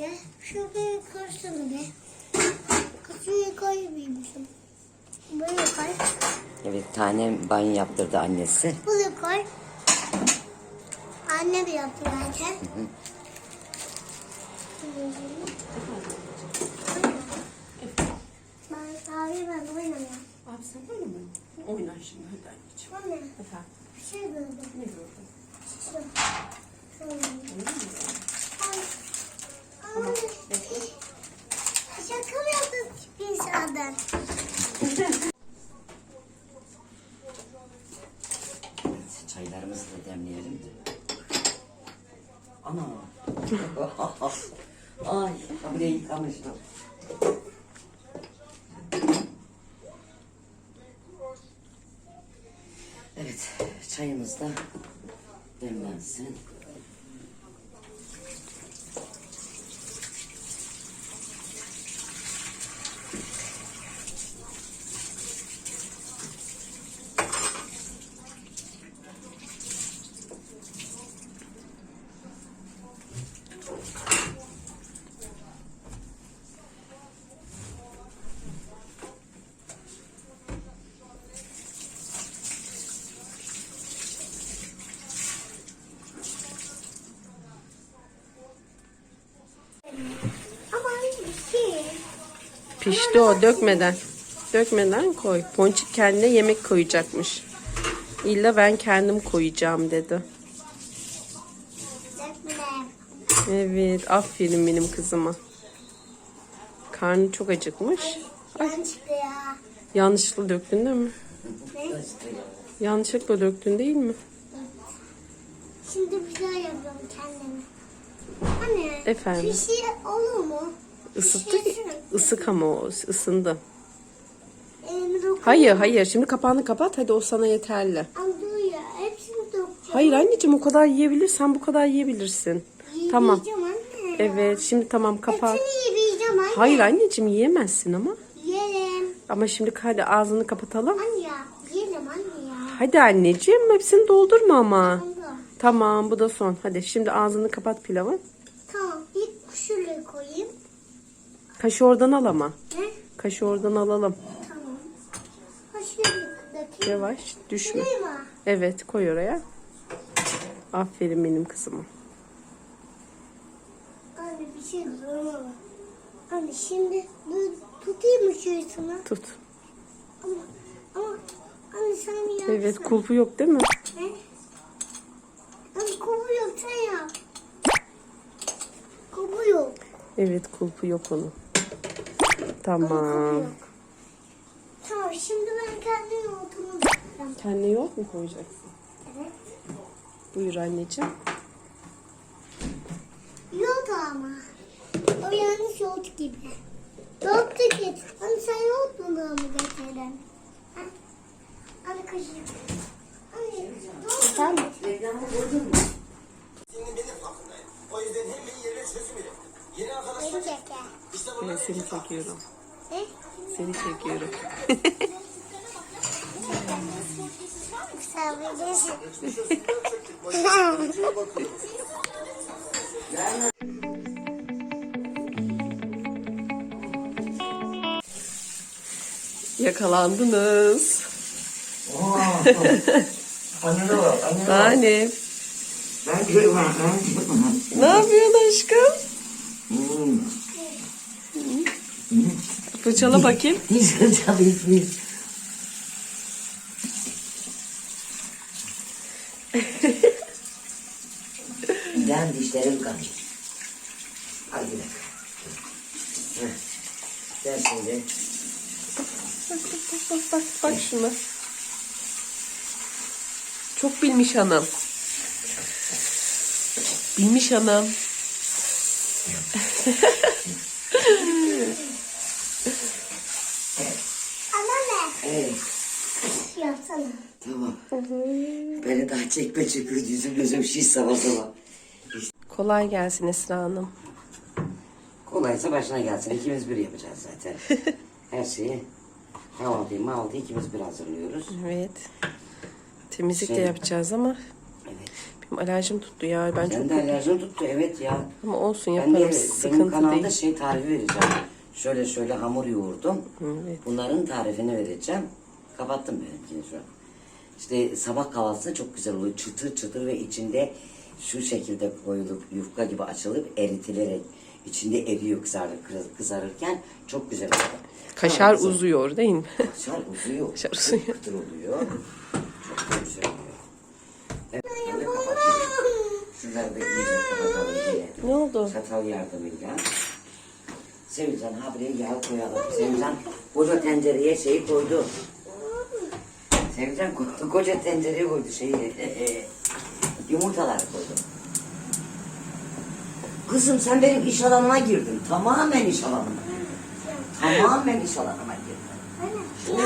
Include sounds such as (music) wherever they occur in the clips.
Şöyle. Şöyle karıştırın be. Kaşığı koymaymışım. Böyle koy. Evet tane banyo yaptırdı annesi. Bunu koy. Anne de yaptı zaten. Ben abi ben oynamıyorum. Abi sen böyle mi? Oyna şimdi hadi anneciğim. Anne Efendim bir şey gördüm. ne gördün? Şu. Şöyle. Ay. Tamam Ay. bekle. Şaka mı yaptın bir sağdan? Evet, çaylarımızı da demleyelim. Ana. Ay, buraya yıkamıştım. Evet, çayımız da demlensin. Pişti o dökmeden. Dökmeden koy. Ponçik kendine yemek koyacakmış. İlla ben kendim koyacağım dedi. Evet aferin benim kızıma. Karnı çok acıkmış. Ya. Yanlışlıkla döktün değil mi? Ne? Yanlışlıkla döktün değil mi? Şimdi bir şey yapıyorum kendime. Anne. Efendim? Bir şey olur mu? Isıttı. Bir şey Isık ama o ısındı. Hayır hayır şimdi kapağını kapat hadi o sana yeterli. Hayır anneciğim o kadar yiyebilirsen bu kadar yiyebilirsin. Tamam. Anne. Evet şimdi tamam kapat. Anne. Hayır anneciğim yiyemezsin ama. Yiyelim. Ama şimdi hadi ağzını kapatalım. Anne ya. Yiyelim anne ya. Hadi anneciğim hepsini doldurma ama. Tamam bu da son. Hadi şimdi ağzını kapat pilavın. Tamam. İlk şuraya koyayım. Kaşı oradan al ama. Ne? Kaşı oradan alalım. Tamam. Dökeyim. Yavaş düşme. Evet koy oraya. Aferin benim kızıma. Anne bir şey zorlama. Anne şimdi böyle tutayım mı sana? Tut. Ama, ama anne sen yapsana. Evet kulpu yok değil mi? Ne? Anne kovu yok sen yap. Kovu yok. Evet kulpu yok onun. Ama Tamam. Tamam şimdi ben kendi yoğurtumu yapacağım. Kendine yoğurt mu koyacaksın? Evet. Buyur anneciğim. Yoğurt ama. O yanlış yoğurt gibi. Yoğurt da git. Anne sen yoğurt mu Yakalandınız. Annene bak, annene. Ben köyüm ha, ben Ne yapıyorsun aşkım? Fırçala bakayım. Hiç tabii ben dişlerim kanıyor. Bir dakika. Heh. Gel şimdi. Bak bak bak bak şuna. Çok bilmiş hanım. Bilmiş hanım. Tamam. Beni daha çekme çekiyor yüzüm gözüm şiş sabah sabah. Kolay gelsin Esra Hanım. Kolaysa başına gelsin. İkimiz bir yapacağız zaten. (laughs) Her şeyi kahvaltıyı mahvaltıyı ikimiz bir hazırlıyoruz. Evet. Temizlik de Şey- yapacağız ama Evet. Alerjim tuttu ya. Ben çok Sen de alerjin tuttu evet ya. ama olsun Ben yaparım. de Sıkıntı benim kanalda değil. şey tarifi vereceğim. Şöyle şöyle hamur yoğurdum. Evet. Bunların tarifini vereceğim. Kapattım benimkini şu an. İşte sabah kahvaltısı çok güzel oluyor. Çıtır çıtır ve içinde şu şekilde koyulup yufka gibi açılıp eritilerek içinde eriyor kızarır, kız- kızarırken çok güzel oluyor. Kaşar Tamam kızım. uzuyor değil mi? Kaşar uzuyor. (laughs) Kaşar uzuyor. Kıtır oluyor. Çok da güzel oluyor. Evet, ben de kapatayım. Şunları da iyice kapatalım diye. ne oldu? Çatal yardımıyla. Sevcan ha buraya yağ koyalım. Sevcan koca tencereye şeyi koydu. Sevcan ko- koca tencereye koydu şeyi. (laughs) Yumurtalar koydu. Kızım sen benim iş alanıma girdin. Tamamen iş alanıma. Tamamen iş alanıma girdin.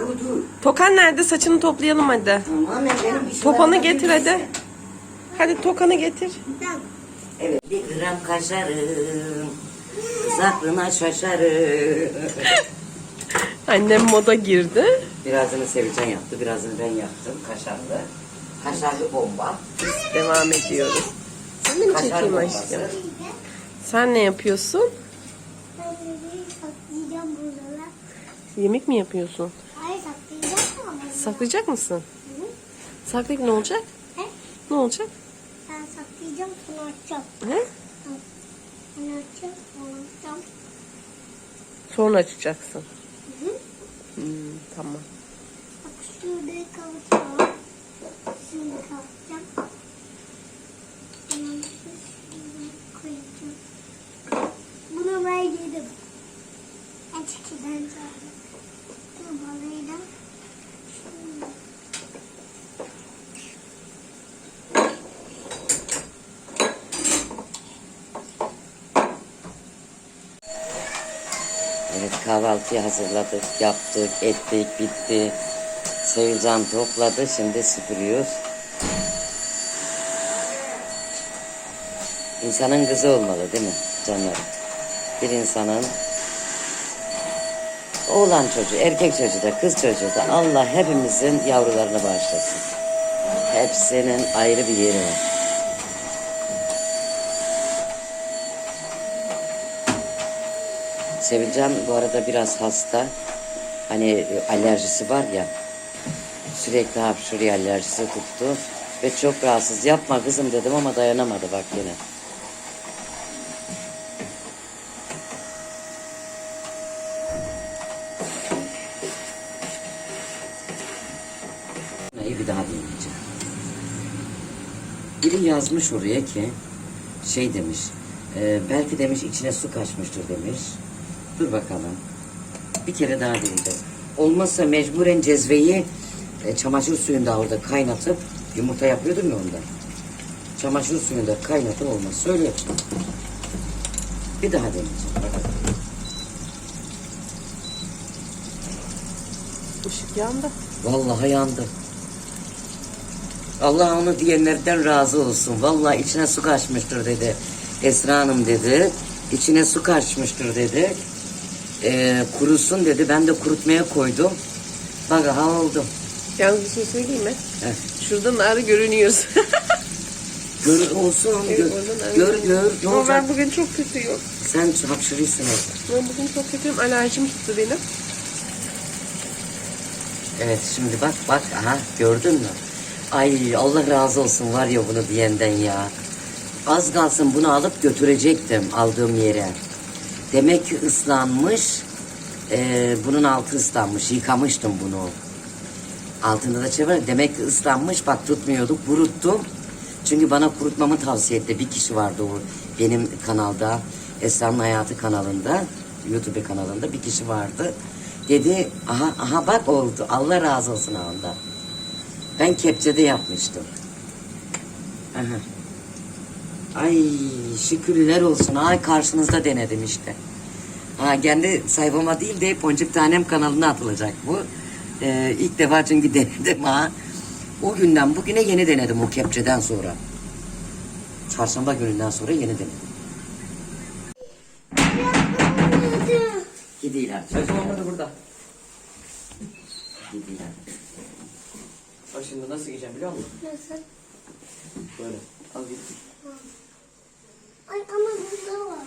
dur dur. Tokan nerede? Saçını toplayalım hadi. Tamamen benim iş Topanı alanıma getir girdin. hadi. Hadi tokanı getir. Evet. Bir gram kaşarım. Kız aklına şaşarım. Annem moda girdi. Birazını Sevican yaptı, birazını ben yaptım. Kaşarlı. Kaşarlı bomba. Devam ediyoruz. Sen de mi çekeyim aşkım? Sen ne yapıyorsun? Ben bebeği saklayacağım buralara. Yemek mi yapıyorsun? Hayır saklayacağım ama. Saklayacak mısın? Saklayıp ne olacak? He? Ne olacak? Ben saklayacağım sonra açacağım. He? Ben açacağım sonra açacağım. Sonra açacaksın. Hı hı. Hmm, tamam. Bak şurayı kapatacağım. Şimdi kapatacağım. Bunu şuraya koyacağım. Bunu ben yedim. En çekiden sonra. Bu balayı da şöyle. Evet kahvaltıyı hazırladık, yaptık, ettik, bitti. Sevican topladı, şimdi süpürüyor. İnsanın kızı olmalı değil mi canlarım? Bir insanın oğlan çocuğu, erkek çocuğu da, kız çocuğu da Allah hepimizin yavrularını bağışlasın. Hepsinin ayrı bir yeri var. Sevilcan bu arada biraz hasta. Hani alerjisi var ya. Sürekli hapşuruyor alerjisi tuttu. Ve çok rahatsız. Yapma kızım dedim ama dayanamadı bak yine. İyi bir daha deneyeceğim. Biri yazmış oraya ki şey demiş. e, belki demiş içine su kaçmıştır demiş. Dur bakalım. Bir kere daha deneyeceğiz. Olmazsa mecburen cezveyi e, çamaşır suyunda orada kaynatıp yumurta yapıyordum ya onda. Çamaşır suyunda kaynatıp olmaz. Söyle yapacağım. Bir daha deneyeceğim. Bakalım. Işık yandı. Vallahi yandı. Allah onu diyenlerden razı olsun. Vallahi içine su kaçmıştır dedi. Esra Hanım dedi. İçine su kaçmıştır dedi. Ee, kurusun dedi. Ben de kurutmaya koydum. Bak ha oldu. Yalnız bir şey söyleyeyim mi? Heh. Şuradan ağrı görünüyoruz. Gör olsun. Gör, ağrı gör, görünüyor. gör. Ne Ama olacak? ben bugün çok kötüyüm. Sen hapşırıyorsun orada. Ben bugün çok kötüyüm. Alerjim tuttu benim. Evet şimdi bak bak aha gördün mü? Ay Allah razı olsun var ya bunu diyenden ya. Az kalsın bunu alıp götürecektim aldığım yere. Demek ki ıslanmış. Ee, bunun altı ıslanmış. Yıkamıştım bunu. Altında da şey var. Demek ki ıslanmış. Bak tutmuyorduk. Kuruttum. Çünkü bana kurutmamı tavsiye etti. Bir kişi vardı o benim kanalda. Esra'nın Hayatı kanalında. YouTube kanalında bir kişi vardı. Dedi aha aha bak oldu. Allah razı olsun ondan. Ben kepçede yapmıştım. Aha. Ay şükürler olsun. Ay karşınızda denedim işte. Ha, kendi sayfama değil de Poncuk Tanem kanalına atılacak bu. Ee, ilk defa çünkü (laughs) denedim ha. O günden bugüne yeni denedim o kepçeden sonra. Çarşamba gününden sonra yeni denedim. Gidiyorlar. Telefon burada burada. Gidiyorlar. Bak şimdi nasıl giyeceğim biliyor musun? Nasıl? Böyle. Al git. Ay ama burada var.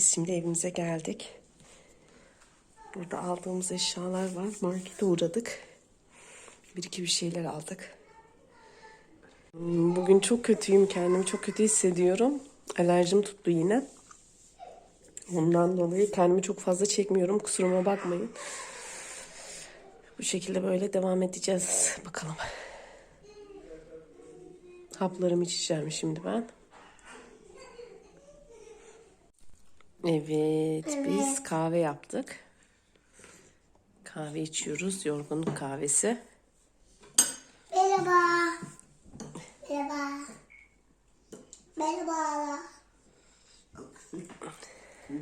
Biz şimdi evimize geldik. Burada aldığımız eşyalar var. Markete uğradık. Bir iki bir şeyler aldık. Bugün çok kötüyüm. Kendimi çok kötü hissediyorum. Alerjim tuttu yine. Ondan dolayı kendimi çok fazla çekmiyorum. Kusuruma bakmayın. Bu şekilde böyle devam edeceğiz. Bakalım. Haplarımı içeceğim şimdi ben. Evet, biz kahve yaptık. Kahve içiyoruz. Yorgunluk kahvesi. Merhaba. Merhaba. Merhaba.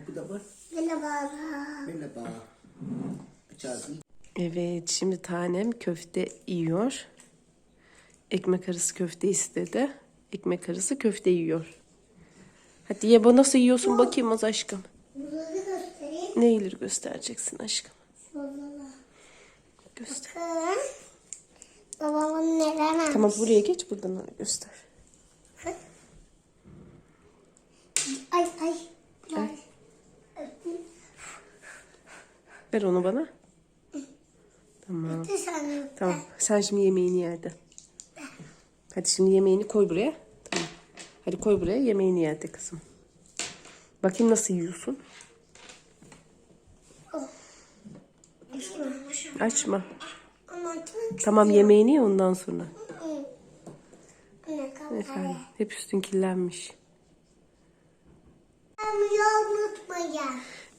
Bu da var. Merhaba. Merhaba. Evet, şimdi tanem köfte yiyor. Ekmek arası köfte istedi. Ekmek arası köfte yiyor. Hadi ye bu nasıl yiyorsun bakayım az aşkım. Bunları göstereyim. Neyleri göstereceksin aşkım? Şuralara. Göster. Babamın neler. Tamam buraya geç buradan onu göster. Ay ay. Ay. Ver onu bana. Tamam. Sen. Tamam. Sen şimdi yemeğini ye hadi. Hadi şimdi yemeğini koy buraya. Hadi koy buraya yemeğini ye hadi kızım. Bakayım nasıl yiyorsun. Açma. Ama açmak Tamam yemeğini ye ondan sonra. Efendim. Hep üstün kirlenmiş.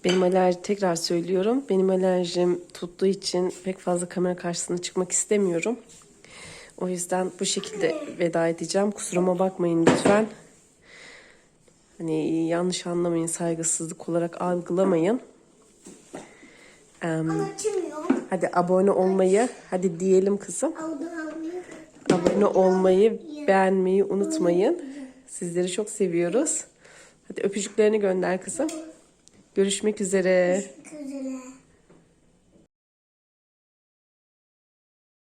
Benim alerji tekrar söylüyorum. Benim alerjim tuttuğu için pek fazla kamera karşısına çıkmak istemiyorum. O yüzden bu şekilde veda edeceğim. Kusuruma bakmayın lütfen. Hani yanlış anlamayın, saygısızlık olarak algılamayın. Açmıyor. hadi abone olmayı, hadi diyelim kızım. Abone olmayı, beğenmeyi unutmayın. Sizleri çok seviyoruz. Hadi öpücüklerini gönder kızım. Görüşmek üzere. Güzel.